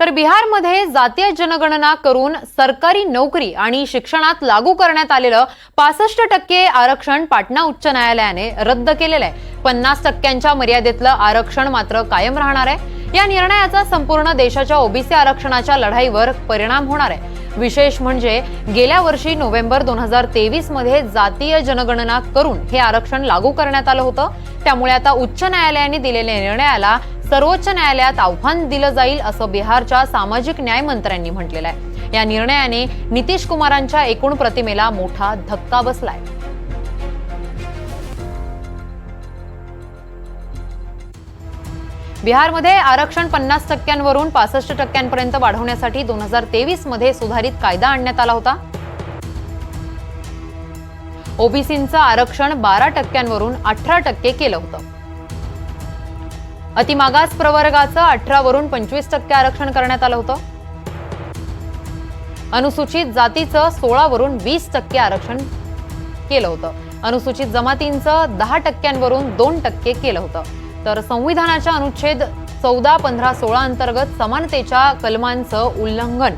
तर बिहारमध्ये जातीय जनगणना करून सरकारी नोकरी आणि शिक्षणात लागू करण्यात आलेलं पासष्ट टक्के आरक्षण पाटणा उच्च न्यायालयाने रद्द केलेलं आहे. पन्नास टक्क्यांच्या मर्यादेतलं आरक्षण मात्र कायम राहणार आहे. या निर्णयाचा संपूर्ण देशाच्या ओबीसी आरक्षणाच्या लढाईवर परिणाम होणार आहे. विशेष म्हणजे गेल्या वर्षी नोव्हेंबर दोन हजार तेवीसमध्ये जातीय जनगणना करून हे आरक्षण लागू करण्यात आलं होतं. त्यामुळे आता उच्च न्यायालयाने दिलेल्या निर्णयाला सर्वोच्च न्यायालयात आव्हान दिलं जाईल असं बिहारच्या सामाजिक न्याय मंत्र्यांनी म्हटलेलं आहे. या निर्णयाने नितीश कुमारांच्या एकूण प्रतिमेला मोठा धक्का बसलाय. बिहारमध्ये आरक्षण पन्नास टक्क्यांवरून पासष्ट टक्क्यांपर्यंत वाढवण्यासाठी दोन हजार तेवीसमध्ये सुधारित कायदा आणण्यात आला होता. ओबीसींचं आरक्षण बारा टक्क्यांवरून अठरा टक्के केलं होतं. अतिमागास प्रवर्गाचं अठरा वरून पंचवीस टक्के आरक्षण करण्यात आलं होतं. अनुसूचित जातीचं सोळा वरून वीस टक्के आरक्षण केलं होतं. अनुसूचित जमातींचं दहा टक्क्यांवरून दोन टक्के केलं होतं. तर संविधानाच्या अनुच्छेद चौदा पंधरा सोळा अंतर्गत समानतेच्या कलमांचं उल्लंघन